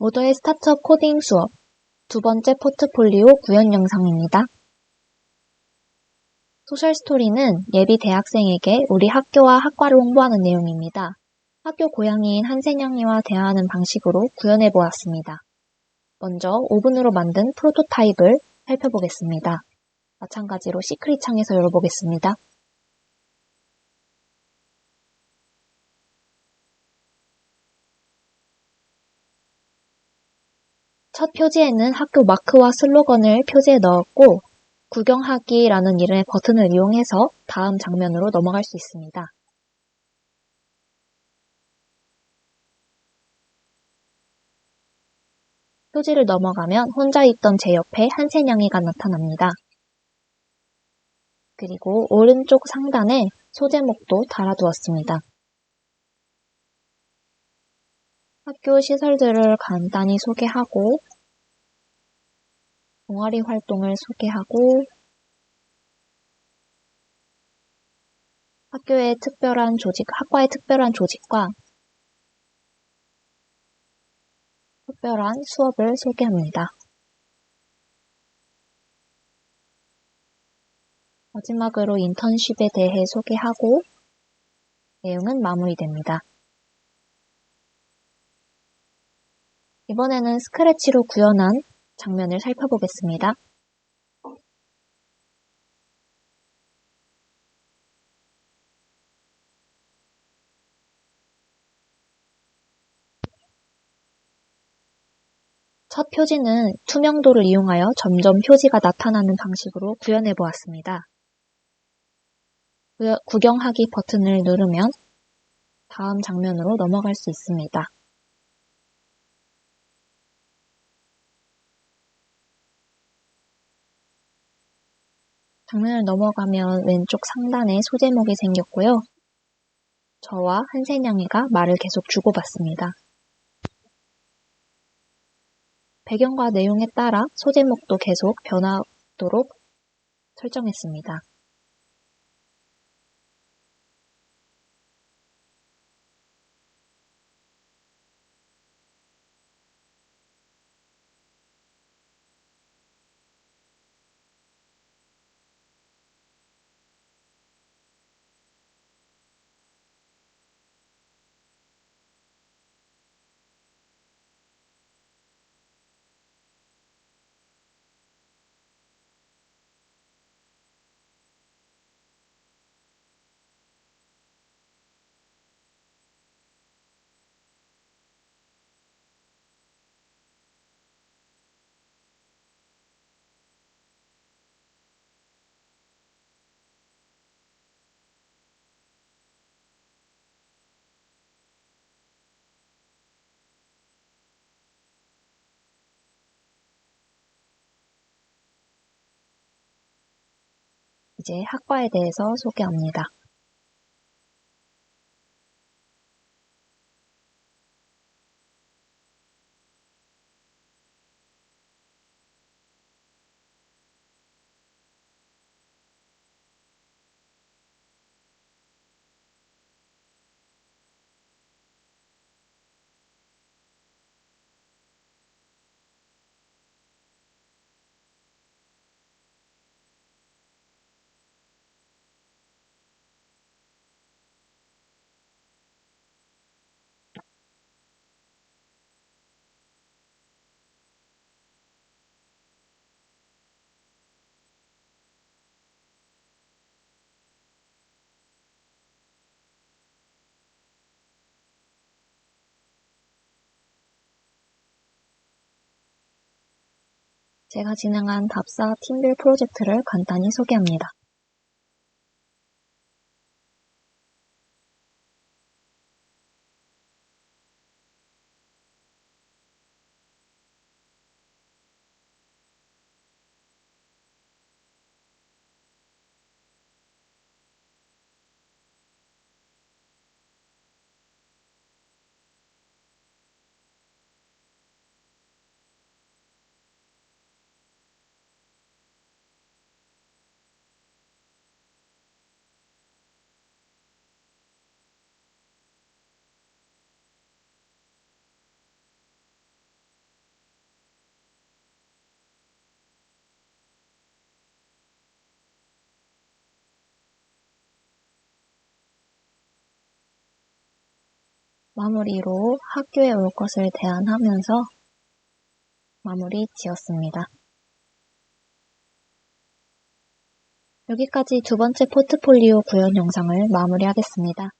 모더의 스타트업 코딩 수업 두 번째 포트폴리오 구현 영상입니다. 소셜 스토리는 예비 대학생에게 우리 학교와 학과를 홍보하는 내용입니다. 학교 고양이인 한세냥이와 대화하는 방식으로 구현해 보았습니다. 먼저 오븐으로 만든 프로토타입을 살펴보겠습니다. 마찬가지로 시크릿 창에서 열어보겠습니다. 첫 표지에는 학교 마크와 슬로건을 표지에 넣었고 구경하기라는 이름의 버튼을 이용해서 다음 장면으로 넘어갈 수 있습니다. 표지를 넘어가면 혼자 있던 제 옆에 한세냥이가 나타납니다. 그리고 오른쪽 상단에 소제목도 달아두었습니다. 학교 시설들을 간단히 소개하고 동아리 활동을 소개하고 학교의 특별한 조직, 학과의 특별한 조직과 특별한 수업을 소개합니다. 마지막으로 인턴십에 대해 소개하고 내용은 마무리됩니다. 이번에는 스크래치로 구현한 장면을 살펴보겠습니다. 첫 표지는 투명도를 이용하여 점점 표지가 나타나는 방식으로 구현해 보았습니다. 구경하기 버튼을 누르면 다음 장면으로 넘어갈 수 있습니다. 장면을 넘어가면 왼쪽 상단에 소제목이 생겼고요. 저와 한세냥이가 말을 계속 주고받습니다. 배경과 내용에 따라 소제목도 계속 변하도록 설정했습니다. 이제 학과에 대해서 소개합니다. 제가 진행한 답사 팀빌 프로젝트를 간단히 소개합니다. 마무리로 학교에 올 것을 대안하면서 마무리 지었습니다. 여기까지 두 번째 포트폴리오 구현 영상을 마무리하겠습니다.